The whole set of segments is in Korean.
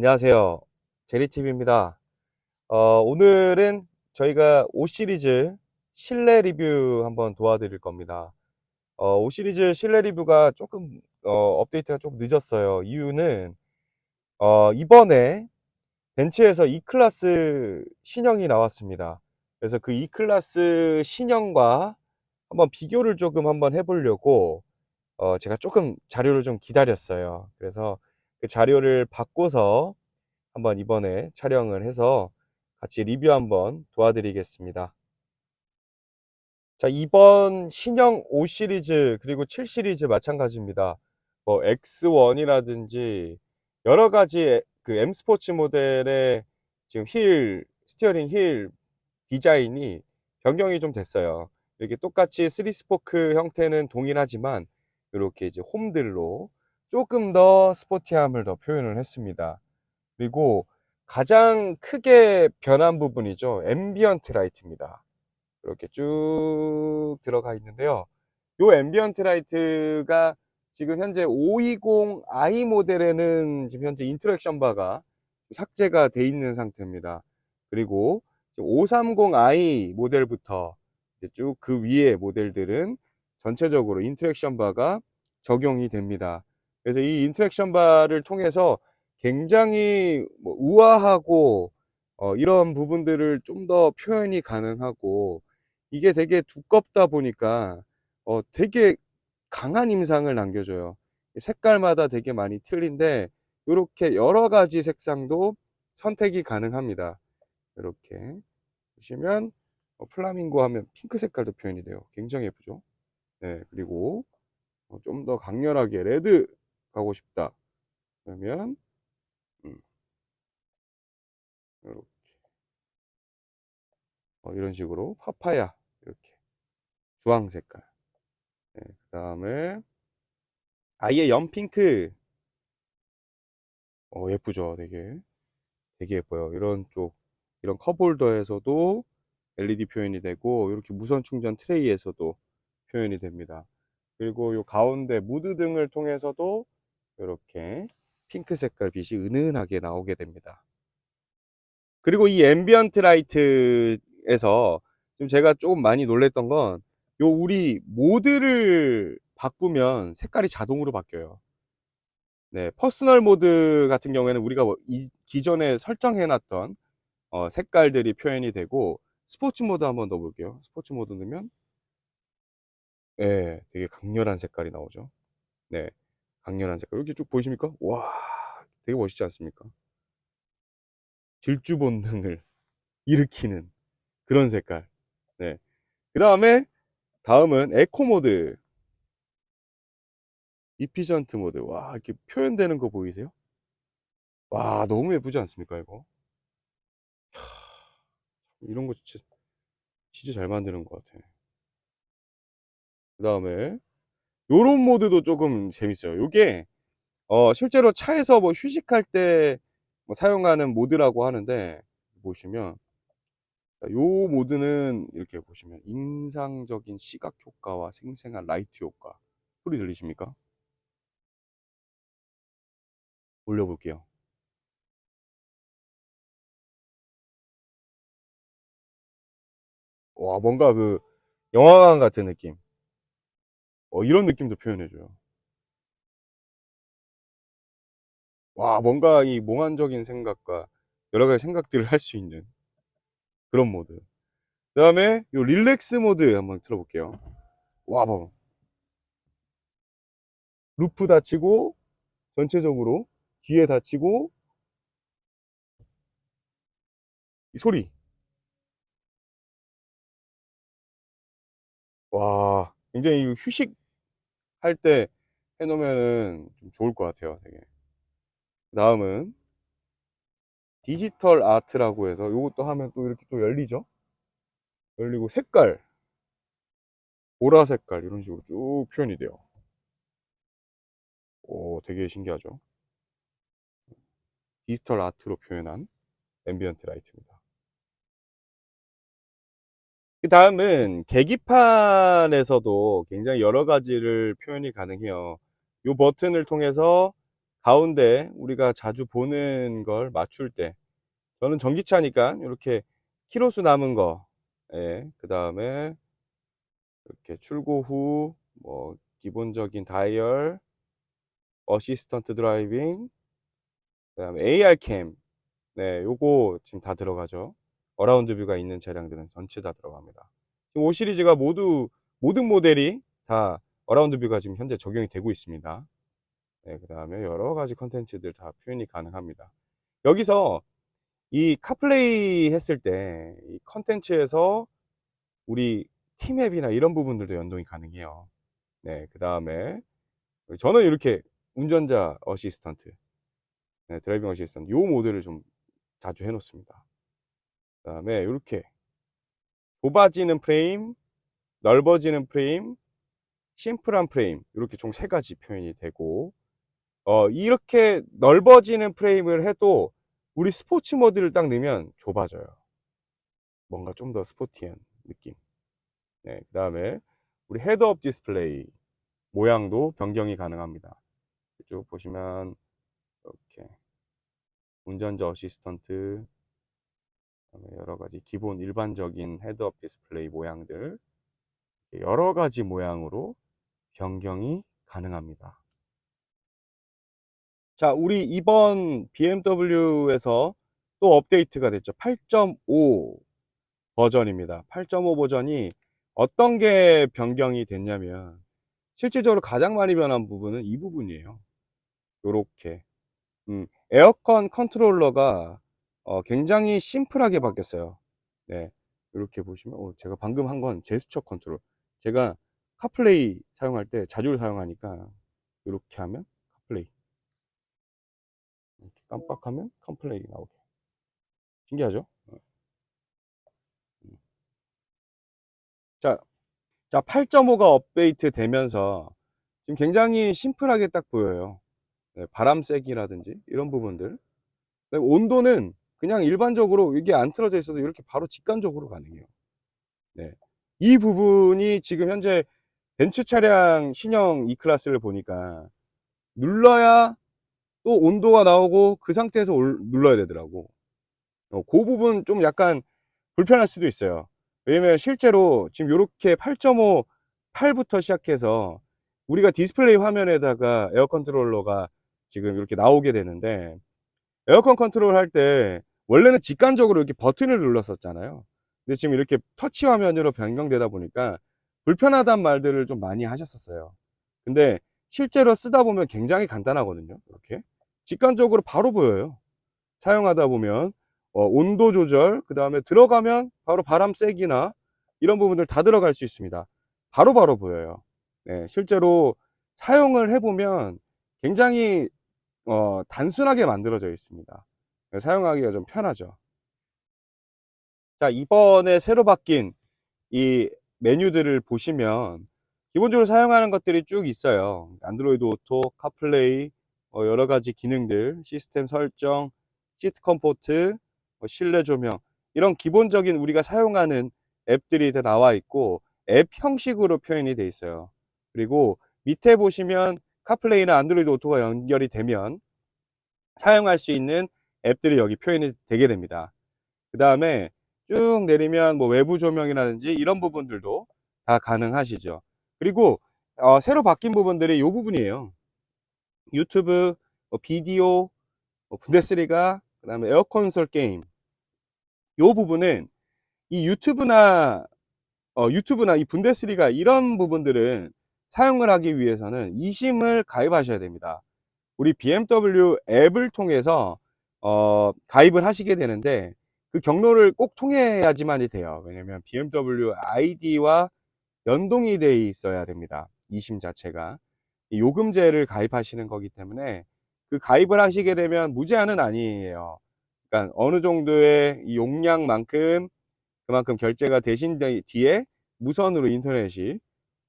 자, 안녕하세요. 제리TV입니다. 어, 오늘은 저희가 5 시리즈 실내 리뷰 한번 도와드릴 겁니다. 어, 5 시리즈 실내 리뷰가 조금, 어, 업데이트가 좀 늦었어요. 이유는, 어, 이번에 벤츠에서 E클래스 신형이 나왔습니다. 그래서 그 E클래스 신형과 한번 비교를 조금 한번 해보려고, 어, 제가 조금 자료를 좀 기다렸어요. 그래서 그 자료를 받고서 한번 이번에 촬영을 해서 같이 리뷰 한번 도와드리겠습니다. 자, 이번 신형 5 시리즈 그리고 7 시리즈 마찬가지입니다. 뭐 X1이라든지 여러 가지 그 M 스포츠 모델의 지금 힐, 스티어링 힐 디자인이 변경이 좀 됐어요. 이렇게 똑같이 3 스포크 형태는 동일하지만 이렇게 이제 홈들로 조금 더 스포티함을 더 표현을 했습니다. 그리고 가장 크게 변한 부분이죠. 앰비언트 라이트입니다. 이렇게 쭉 들어가 있는데요. 요 앰비언트 라이트가 지금 현재 520i 모델에는 지금 현재 인터랙션 바가 삭제가 돼 있는 상태입니다. 그리고 530i 모델부터 쭉 그 위에 모델들은 전체적으로 인터랙션 바가 적용이 됩니다. 그래서 이 인터랙션 바를 통해서 굉장히 뭐 우아하고 어, 이런 부분들을 좀 더 표현이 가능하고 이게 되게 두껍다 보니까 어, 되게 강한 임상을 남겨줘요. 색깔마다 되게 많이 틀린데 이렇게 여러 가지 색상도 선택이 가능합니다. 이렇게 보시면 어, 플라밍고 하면 핑크 색깔도 표현이 돼요. 굉장히 예쁘죠? 네, 그리고 어, 좀더 강렬하게 레드 가고 싶다. 그러면 음, 이렇게 어, 이런 식으로 파파야 이렇게 주황 색깔. 네, 그 다음에 아예 연핑크. 어 예쁘죠, 되게 되게 예뻐요. 이런 쪽 이런 컵홀더에서도 LED 표현이 되고 이렇게 무선 충전 트레이에서도 표현이 됩니다. 그리고 이 가운데 무드 등을 통해서도 이렇게 핑크 색깔 빛이 은은하게 나오게 됩니다. 그리고 이 앰비언트 라이트에서 지금 제가 조금 많이 놀랬던 건 요 우리 모드를 바꾸면 색깔이 자동으로 바뀌어요. 네, 퍼스널 모드 같은 경우에는 우리가 뭐이 기존에 설정해 놨던 어, 색깔들이 표현이 되고 스포츠 모드 한번 넣어 볼게요. 스포츠 모드 넣으면 네, 되게 강렬한 색깔이 나오죠. 네. 강렬한 색깔. 이렇게 쭉 보이십니까? 와, 되게 멋있지 않습니까? 질주 본능을 일으키는 그런 색깔. 네. 그 다음에, 다음은 에코 모드. 이피전트 모드. 와, 이렇게 표현되는 거 보이세요? 와, 너무 예쁘지 않습니까, 이거? 하, 이런 거 진짜, 진짜 잘 만드는 것 같아. 그 다음에, 요런 모드도 조금 재밌어요. 요게 어 실제로 차에서 뭐 휴식할 때뭐 사용하는 모드라고 하는데 보시면 요 모드는 이렇게 보시면 인상적인 시각 효과와 생생한 라이트 효과 소리 들리십니까? 올려볼게요. 와 뭔가 그 영화관 같은 느낌 어, 이런 느낌도 표현해줘요. 와, 뭔가 이 몽환적인 생각과 여러 가지 생각들을 할 수 있는 그런 모드. 그 다음에 요 릴렉스 모드 한번 틀어볼게요. 와, 봐봐. 루프 닫히고, 전체적으로 뒤에 닫히고, 이 소리. 와, 굉장히 휴식 할 때 해놓으면은 좀 좋을 것 같아요, 되게. 다음은 디지털 아트라고 해서 이것도 하면 또 이렇게 또 열리죠? 열리고 색깔, 보라 색깔 이런 식으로 쭉 표현이 돼요. 오, 되게 신기하죠? 디지털 아트로 표현한 앰비언트 라이트입니다. 그 다음은 계기판에서도 굉장히 여러 가지를 표현이 가능해요. 이 버튼을 통해서 가운데 우리가 자주 보는 걸 맞출 때 저는 전기차니까 이렇게 키로수 남은 거, 예, 그 다음에 이렇게 출고 후 뭐 기본적인 다이얼, 어시스턴트 드라이빙, 그 다음에 AR 캠, 네, 요거 지금 다 들어가죠. 어라운드 뷰가 있는 차량들은 전체 다 들어갑니다. 지금 5 시리즈가 모두 모든 모델이 다 어라운드 뷰가 지금 현재 적용이 되고 있습니다. 네, 그 다음에 여러 가지 컨텐츠들 다 표현이 가능합니다. 여기서 이 카플레이 했을 때 이 컨텐츠에서 우리 팀앱이나 이런 부분들도 연동이 가능해요. 네, 그 다음에 저는 이렇게 운전자 어시스턴트, 네, 드라이빙 어시스턴트 요 모드를 좀 자주 해놓습니다. 그 다음에 이렇게 좁아지는 프레임, 넓어지는 프레임, 심플한 프레임 이렇게 총 세 가지 표현이 되고 어, 이렇게 넓어지는 프레임을 해도 우리 스포츠 모드를 딱 넣으면 좁아져요. 뭔가 좀 더 스포티한 느낌. 네, 그 다음에 우리 헤드업 디스플레이 모양도 변경이 가능합니다. 쭉 보시면 이렇게 운전자 어시스턴트 여러 가지 기본 일반적인 헤드업 디스플레이 모양들 여러 가지 모양으로 변경이 가능합니다. 자, 우리 이번 BMW에서 또 업데이트가 됐죠. 8.5 버전입니다. 8.5 버전이 어떤 게 변경이 됐냐면 실질적으로 가장 많이 변한 부분은 이 부분이에요. 요렇게 음, 에어컨 컨트롤러가 어, 굉장히 심플하게 바뀌었어요. 네, 이렇게 보시면 어, 제가 방금 한 건 제스처 컨트롤. 제가 카플레이 사용할 때 자주 사용하니까 이렇게 하면 깜빡하면 컴플레이 나오게 신기하죠? 어. 음. 자, 자 8.5가 업데이트 되면서 지금 굉장히 심플하게 딱 보여요. 네, 바람 세기라든지 이런 부분들. 네, 온도는 그냥 일반적으로 이게 안 틀어져 있어도 이렇게 바로 직관적으로 가능해요. 네. 이 부분이 지금 현재 벤츠 차량 신형 E클래스를 보니까 눌러야 또 온도가 나오고 그 상태에서 올- 눌러야 되더라고. 어, 그 부분 좀 약간 불편할 수도 있어요. 왜냐면 실제로 지금 이렇게 8.5, 8부터 시작해서 우리가 디스플레이 화면에다가 에어 컨트롤러가 지금 이렇게 나오게 되는데 에어컨 컨트롤 할 때 원래는 직관적으로 이렇게 버튼을 눌렀었잖아요. 근데 지금 이렇게 터치 화면으로 변경되다 보니까 불편하단 말들을 좀 많이 하셨었어요. 근데 실제로 쓰다 보면 굉장히 간단하거든요. 이렇게 직관적으로 바로 보여요. 사용하다 보면 어, 온도 조절, 그 다음에 들어가면 바로 바람 세기나 이런 부분들 다 들어갈 수 있습니다. 바로바로 보여요. 네, 실제로 사용을 해보면 굉장히 어, 단순하게 만들어져 있습니다. 사용하기가 좀 편하죠. 자, 이번에 새로 바뀐 이 메뉴들을 보시면 기본적으로 사용하는 것들이 쭉 있어요. 안드로이드 오토, 카플레이, 어, 여러 가지 기능들, 시스템 설정, 시트 컴포트, 뭐 실내 조명 이런 기본적인 우리가 사용하는 앱들이 다 나와 있고 앱 형식으로 표현이 돼 있어요. 그리고 밑에 보시면 카플레이나 안드로이드 오토가 연결이 되면 사용할 수 있는 앱들이 여기 표현이 되게 됩니다. 그 다음에 쭉 내리면 뭐 외부 조명이라든지 이런 부분들도 다 가능하시죠. 그리고 어, 새로 바뀐 부분들이 이 부분이에요. 유튜브, 뭐 비디오, 뭐 분데스리가, 그 다음에 에어 콘솔 게임. 이 부분은 이 유튜브나 어, 유튜브나 이 분데스리가 이런 부분들은 사용을 하기 위해서는 이심을 가입하셔야 됩니다. 우리 BMW 앱을 통해서 어, 가입을 하시게 되는데 그 경로를 꼭 통해야지만이 돼요. 왜냐면 BMW ID와 연동이 돼 있어야 됩니다. 이심 자체가 이 요금제를 가입하시는 거기 때문에 그 가입을 하시게 되면 무제한은 아니에요. 그러니까 어느 정도의 이 용량만큼 그만큼 결제가 되신 뒤에 무선으로 인터넷이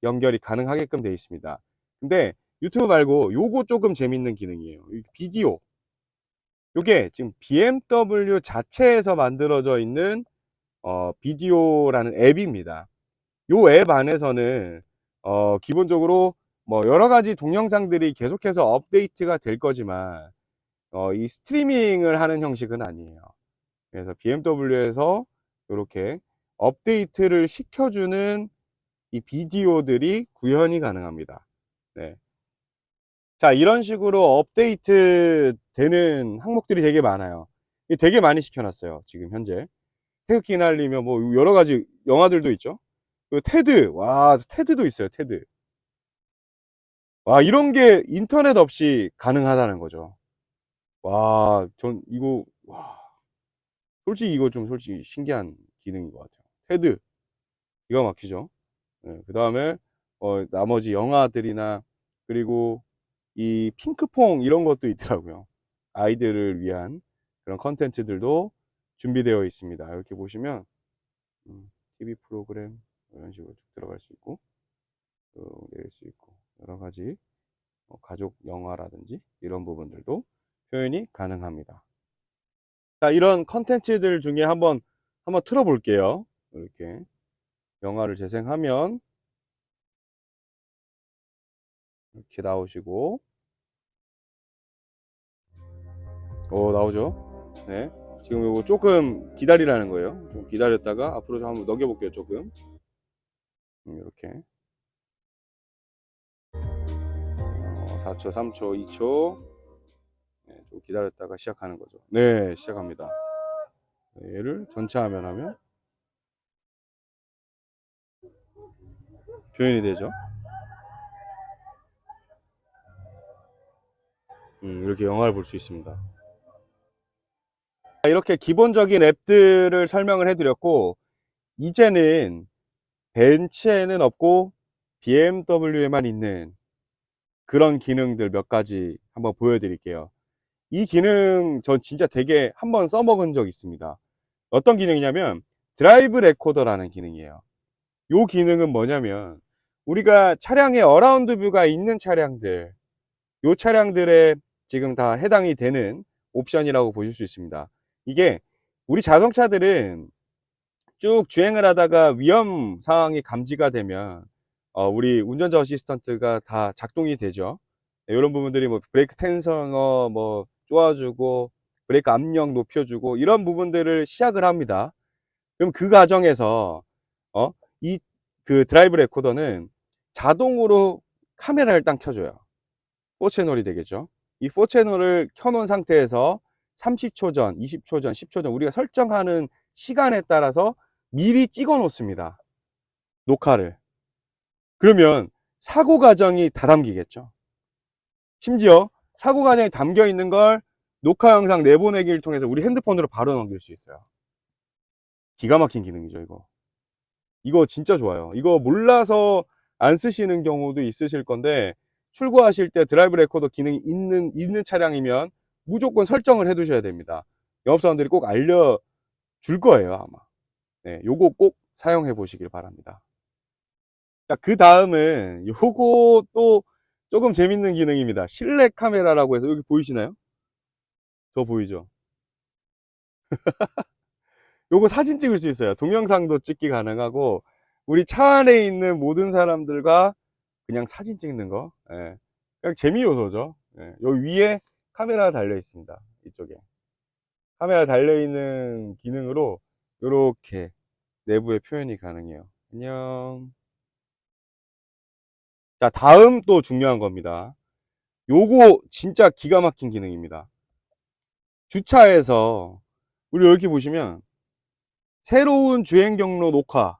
연결이 가능하게끔 되어 있습니다. 근데 유튜브 말고 요거 조금 재밌는 기능이에요. 이 비디오. 요게 지금 BMW 자체에서 만들어져 있는 어, 비디오라는 앱입니다. 요 앱 안에서는 어, 기본적으로 뭐 여러 가지 동영상들이 계속해서 업데이트가 될 거지만 어, 이 스트리밍을 하는 형식은 아니에요. 그래서 BMW에서 이렇게 업데이트를 시켜주는 이 비디오들이 구현이 가능합니다. 네. 자, 이런 식으로 업데이트 되는 항목들이 되게 많아요. 되게 많이 시켜놨어요. 지금 현재. 태극기 날리며 뭐 여러 가지 영화들도 있죠. 그리고 테드, 와, 테드도 있어요. 테드. 와, 이런 게 인터넷 없이 가능하다는 거죠. 와, 전 이거, 와. 솔직히 이거 좀 솔직히 신기한 기능인 것 같아요. 테드. 기가 막히죠. 그 다음에, 어, 나머지 영화들이나, 그리고 이 핑크퐁 이런 것도 있더라고요. 아이들을 위한 그런 컨텐츠들도 준비되어 있습니다. 이렇게 보시면, 음, TV 프로그램, 이런 식으로 쭉 들어갈 수 있고, 또 내릴 수 있고, 여러 가지 어, 가족 영화라든지 이런 부분들도 표현이 가능합니다. 자, 이런 컨텐츠들 중에 한번, 한번 틀어 볼게요. 이렇게. 영화를 재생하면, 이렇게 나오시고, 오, 나오죠? 네. 지금 이거 조금 기다리라는 거예요. 좀 기다렸다가 앞으로 좀 한번 넘겨볼게요, 조금. 음, 이렇게. 어, 4초, 3초, 2초. 네, 좀 기다렸다가 시작하는 거죠. 네, 시작합니다. 네, 얘를 전체 화면 하면 표현이 되죠. 음, 이렇게 영화를 볼 수 있습니다. 이렇게 기본적인 앱들을 설명을 해드렸고, 이제는 벤츠에는 없고 BMW에만 있는 그런 기능들 몇 가지 한번 보여드릴게요. 이 기능 전 진짜 되게 한번 써먹은 적 있습니다. 어떤 기능이냐면 드라이브 레코더라는 기능이에요. 이 기능은 뭐냐면 우리가 차량에 어라운드 뷰가 있는 차량들 이 차량들에 지금 다 해당이 되는 옵션이라고 보실 수 있습니다. 이게 우리 자동차들은 쭉 주행을 하다가 위험 상황이 감지가 되면 어, 우리 운전자 어시스턴트가 다 작동이 되죠. 네, 이런 부분들이 뭐 브레이크 텐성어 뭐 쪼아주고 브레이크 압력 높여주고 이런 부분들을 시작을 합니다. 그럼 그 과정에서 어, 이 그 드라이브 레코더는 자동으로 카메라를 딱 켜줘요. 4채널이 되겠죠. 이 4채널을 켜놓은 상태에서 30초 전, 20초 전, 10초 전 우리가 설정하는 시간에 따라서 미리 찍어 놓습니다. 녹화를. 그러면 사고 과정이 다 담기겠죠. 심지어 사고 과정이 담겨 있는 걸 녹화 영상 내보내기를 통해서 우리 핸드폰으로 바로 넘길 수 있어요. 기가 막힌 기능이죠, 이거. 이거 진짜 좋아요. 이거 몰라서 안 쓰시는 경우도 있으실 건데 출고하실 때 드라이브 레코더 기능이 있는 있는 차량이면 무조건 설정을 해 두셔야 됩니다. 영업사원들이 꼭 알려 줄 거예요, 아마. 네, 요거 꼭 사용해 보시길 바랍니다. 자, 그 다음은 또 조금 재밌는 기능입니다. 실내 카메라라고 해서 여기 보이시나요? 저 보이죠? 요거 사진 찍을 수 있어요. 동영상도 찍기 가능하고 우리 차 안에 있는 모든 사람들과 그냥 사진 찍는 거. 예. 그냥 재미 요소죠. 예. 여기 위에 카메라가 달려 있습니다. 이쪽에. 카메라 달려 있는 기능으로 이렇게 내부의 표현이 가능해요. 안녕. 자, 다음 또 중요한 겁니다. 요거 진짜 기가 막힌 기능입니다. 주차해서 우리 여기 보시면 새로운 주행 경로 녹화.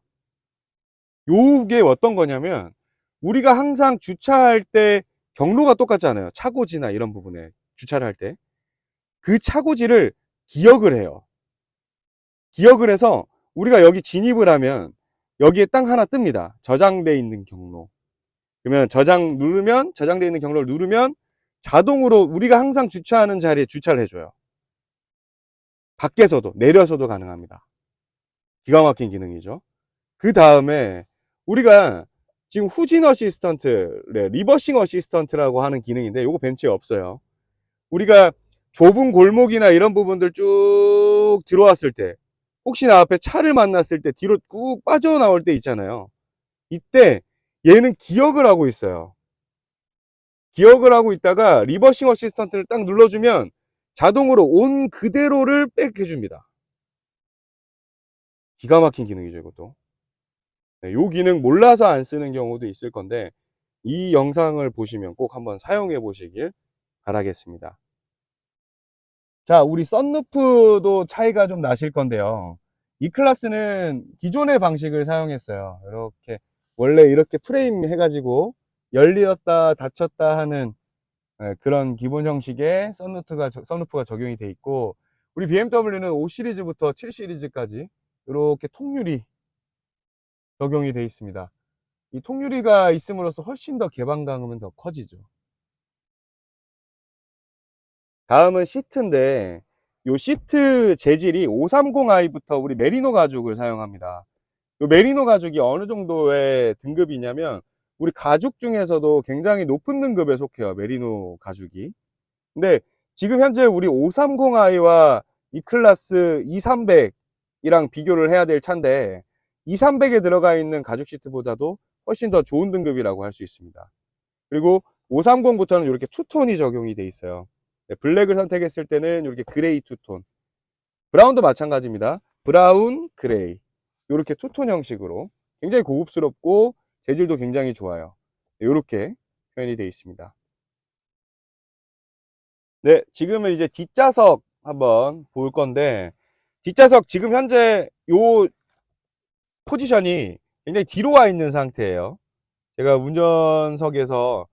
요게 어떤 거냐면 우리가 항상 주차할 때 경로가 똑같잖아요. 차고지나 이런 부분에 주차를 할 때. 그 차고지를 기억을 해요. 기억을 해서 우리가 여기 진입을 하면 여기에 땅 하나 뜹니다. 저장돼 있는 경로. 그러면 저장 누르면 저장돼 있는 경로를 누르면 자동으로 우리가 항상 주차하는 자리에 주차를 해줘요. 밖에서도 내려서도 가능합니다. 기가 막힌 기능이죠. 그 다음에 우리가 지금 후진 어시스턴트, 네, 리버싱 어시스턴트라고 하는 기능인데 이거 벤츠에 없어요. 우리가 좁은 골목이나 이런 부분들 쭉 들어왔을 때 혹시나 앞에 차를 만났을 때 뒤로 꾹 빠져나올 때 있잖아요. 이때 얘는 기억을 하고 있어요. 기억을 하고 있다가 리버싱 어시스턴트를 딱 눌러주면 자동으로 온 그대로를 백 해줍니다. 기가 막힌 기능이죠, 이것도. 네, 요 기능 몰라서 안 쓰는 경우도 있을 건데, 이 영상을 보시면 꼭 한번 사용해 보시길 바라겠습니다. 자, 우리 썬루프도 차이가 좀 나실 건데요. 이 클래스는 기존의 방식을 사용했어요. 이렇게, 원래 이렇게 프레임 해가지고 열리었다 닫혔다 하는 예, 그런 기본 형식의 썬루프가, 썬루프가 적용이 돼 있고, 우리 BMW는 5 시리즈부터 7 시리즈까지 이렇게 통유리 적용이 되어 있습니다. 이 통유리가 있음으로써 훨씬 더 개방감은 더 커지죠. 다음은 시트인데 이 시트 재질이 530i부터 우리 메리노 가죽을 사용합니다. 이 메리노 가죽이 어느 정도의 등급이냐면 우리 가죽 중에서도 굉장히 높은 등급에 속해요. 메리노 가죽이. 근데 지금 현재 우리 530i와 이 클래스 2300이랑 비교를 해야 될 차인데 2300에 들어가 있는 가죽 시트보다도 훨씬 더 좋은 등급이라고 할 수 있습니다. 그리고 530부터는 이렇게 투톤이 적용이 돼 있어요. 네, 블랙을 선택했을 때는 이렇게 그레이 투톤. 브라운도 마찬가지입니다. 브라운, 그레이. 이렇게 투톤 형식으로 굉장히 고급스럽고 재질도 굉장히 좋아요. 이렇게 표현이 되어 있습니다. 네, 지금은 이제 뒷좌석 한번 볼 건데 뒷좌석 지금 현재 요 포지션이 굉장히 뒤로 와 있는 상태예요. 제가 운전석에서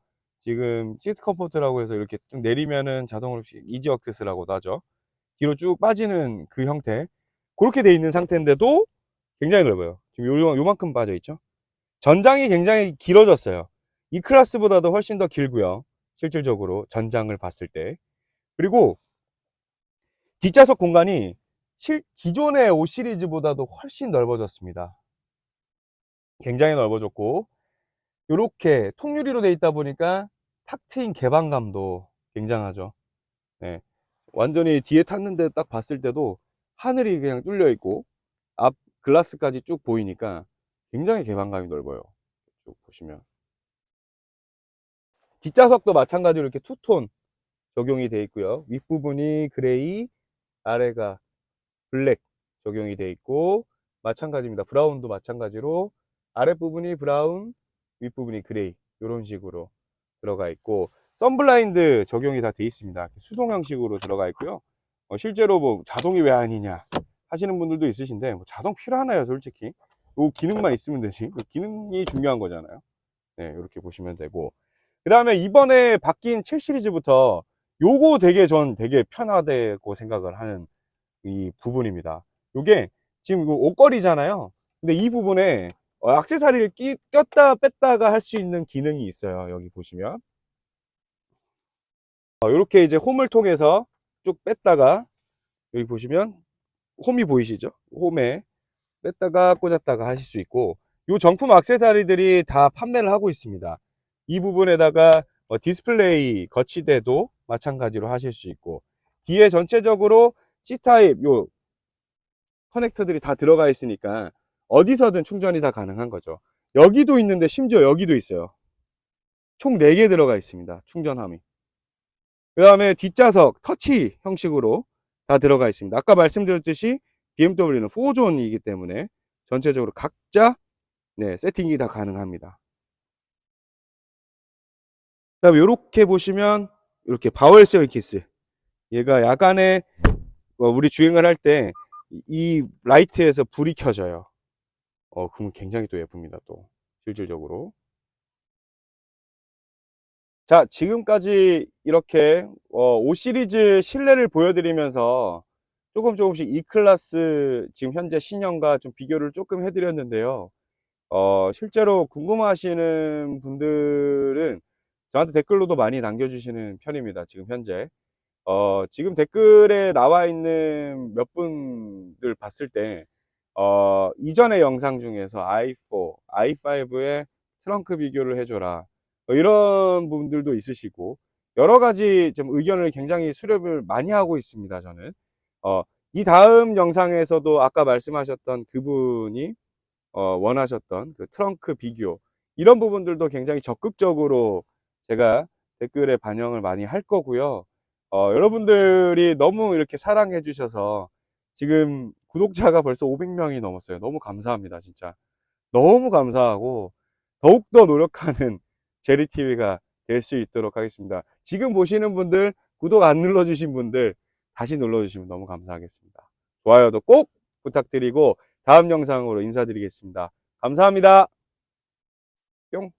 지금 시트 컴포트라고 해서 이렇게 쭉 내리면은 자동으로 이지 억세스라고도 하죠. 뒤로 쭉 빠지는 그 형태. 그렇게 돼 있는 상태인데도 굉장히 넓어요. 지금 요, 요만큼 빠져 있죠. 전장이 굉장히 길어졌어요. 이 클래스보다도 훨씬 더 길고요. 실질적으로 전장을 봤을 때. 그리고 뒷좌석 공간이 실, 기존의 5 시리즈보다도 훨씬 넓어졌습니다. 굉장히 넓어졌고 이렇게 통유리로 되어 있다 보니까 탁 트인 개방감도 굉장하죠. 네. 완전히 뒤에 탔는데 딱 봤을 때도 하늘이 그냥 뚫려 있고 앞 글라스까지 쭉 보이니까 굉장히 개방감이 넓어요. 쭉 보시면 뒷좌석도 마찬가지로 이렇게 투톤 적용이 되어 있고요. 윗부분이 그레이, 아래가 블랙 적용이 되어 있고 마찬가지입니다. 브라운도 마찬가지로 아랫부분이 브라운, 윗부분이 그레이 이런 식으로 들어가 있고 썬블라인드 적용이 다 되어 있습니다. 수동 형식으로 들어가 있고요. 어, 실제로 뭐 자동이 왜 아니냐 하시는 분들도 있으신데 뭐 자동 필요하나요, 솔직히? 요 기능만 있으면 되지. 그 기능이 중요한 거잖아요. 네, 이렇게 보시면 되고. 그 다음에 이번에 바뀐 7 시리즈부터 요거 되게 전 되게 편하다고 생각을 하는 이 부분입니다. 요게 지금 이거 옷걸이잖아요. 근데 이 부분에 어, 액세서리를 끼, 꼈다 뺐다가 할 수 있는 기능이 있어요. 여기 보시면. 어, 이렇게 이제 홈을 통해서 쭉 뺐다가 여기 보시면 홈이 보이시죠? 홈에 뺐다가 꽂았다가 하실 수 있고 이 정품 액세서리들이 다 판매를 하고 있습니다. 이 부분에다가 어, 디스플레이 거치대도 마찬가지로 하실 수 있고 뒤에 전체적으로 C타입 요 커넥터들이 다 들어가 있으니까 어디서든 충전이 다 가능한 거죠. 여기도 있는데 심지어 여기도 있어요. 총 4개 들어가 있습니다. 충전함이. 그 다음에 뒷좌석 터치 형식으로 다 들어가 있습니다. 아까 말씀드렸듯이 BMW는 4존이기 때문에 전체적으로 각자 네, 세팅이 다 가능합니다. 그 다음에 이렇게 보시면 이렇게 바웰 세어키스 얘가 야간에 어, 우리 주행을 할 때 이 라이트에서 불이 켜져요. 어, 그러면 굉장히 또 예쁩니다. 또 실질적으로. 자, 지금까지 이렇게 어, 5 시리즈 실내를 보여드리면서 조금 조금씩 E 클래스 지금 현재 신형과 좀 비교를 조금 해드렸는데요. 어, 실제로 궁금하시는 분들은 저한테 댓글로도 많이 남겨주시는 편입니다. 지금 현재. 어, 지금 댓글에 나와 있는 몇 분들 봤을 때, 어, 이전의 영상 중에서 i4, i5의 트렁크 비교를 해줘라. 뭐 이런 분들도 있으시고, 여러 가지 좀 의견을 굉장히 수렵을 많이 하고 있습니다, 저는. 어, 이 다음 영상에서도 아까 말씀하셨던 그분이 어, 원하셨던 그 트렁크 비교, 이런 부분들도 굉장히 적극적으로 제가 댓글에 반영을 많이 할 거고요. 어, 여러분들이 너무 이렇게 사랑해 주셔서 지금 구독자가 벌써 500명이 넘었어요. 너무 감사합니다, 진짜. 너무 감사하고 더욱더 노력하는 제리TV가 될 수 있도록 하겠습니다. 지금 보시는 분들, 구독 안 눌러주신 분들 다시 눌러주시면 너무 감사하겠습니다. 좋아요도 꼭 부탁드리고 다음 영상으로 인사드리겠습니다. 감사합니다. 뿅.